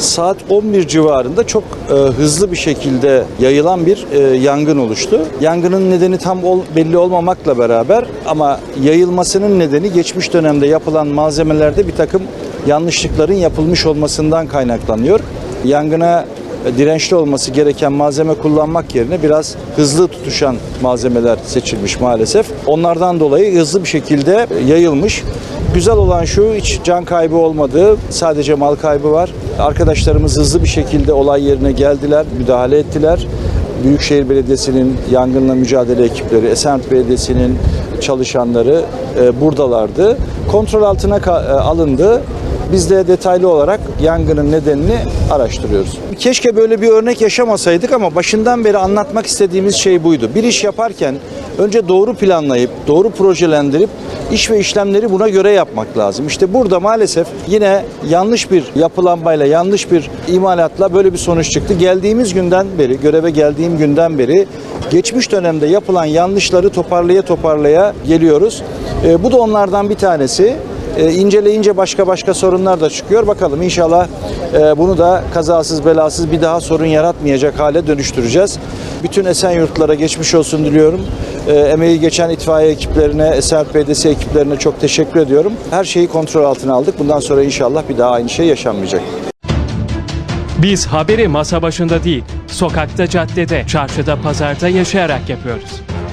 saat 11 civarında çok e, hızlı bir şekilde yayılan bir e, yangın oluştu. Yangının nedeni tam ol- belli olmamakla beraber ama yayılmasının nedeni geçmiş dönemde yapılan malzemelerde bir takım yanlışlıkların yapılmış olmasından kaynaklanıyor. Yangına dirençli olması gereken malzeme kullanmak yerine biraz hızlı tutuşan malzemeler seçilmiş maalesef. Onlardan dolayı hızlı bir şekilde yayılmış. Güzel olan şu hiç can kaybı olmadı. Sadece mal kaybı var. Arkadaşlarımız hızlı bir şekilde olay yerine geldiler, müdahale ettiler. Büyükşehir Belediyesi'nin yangınla mücadele ekipleri, Esenyurt Belediyesi'nin çalışanları e, buradalardı. Kontrol altına e, alındı. Biz de detaylı olarak yangının nedenini araştırıyoruz. Keşke böyle bir örnek yaşamasaydık ama başından beri anlatmak istediğimiz şey buydu. Bir iş yaparken önce doğru planlayıp, doğru projelendirip iş ve işlemleri buna göre yapmak lazım. İşte burada maalesef yine yanlış bir yapılanmayla, yanlış bir imalatla böyle bir sonuç çıktı. Geldiğimiz günden beri, göreve geldiğim günden beri geçmiş dönemde yapılan yanlışları toparlaya toparlaya geliyoruz. Ee, bu da onlardan bir tanesi. E, inceleyince başka başka sorunlar da çıkıyor. Bakalım inşallah e, bunu da kazasız belasız bir daha sorun yaratmayacak hale dönüştüreceğiz. Bütün Esenyurtlara geçmiş olsun diliyorum. E, emeği geçen itfaiye ekiplerine, Esenyurt Belediyesi ekiplerine çok teşekkür ediyorum. Her şeyi kontrol altına aldık. Bundan sonra inşallah bir daha aynı şey yaşanmayacak. Biz haberi masa başında değil, sokakta, caddede, çarşıda, pazarda yaşayarak yapıyoruz.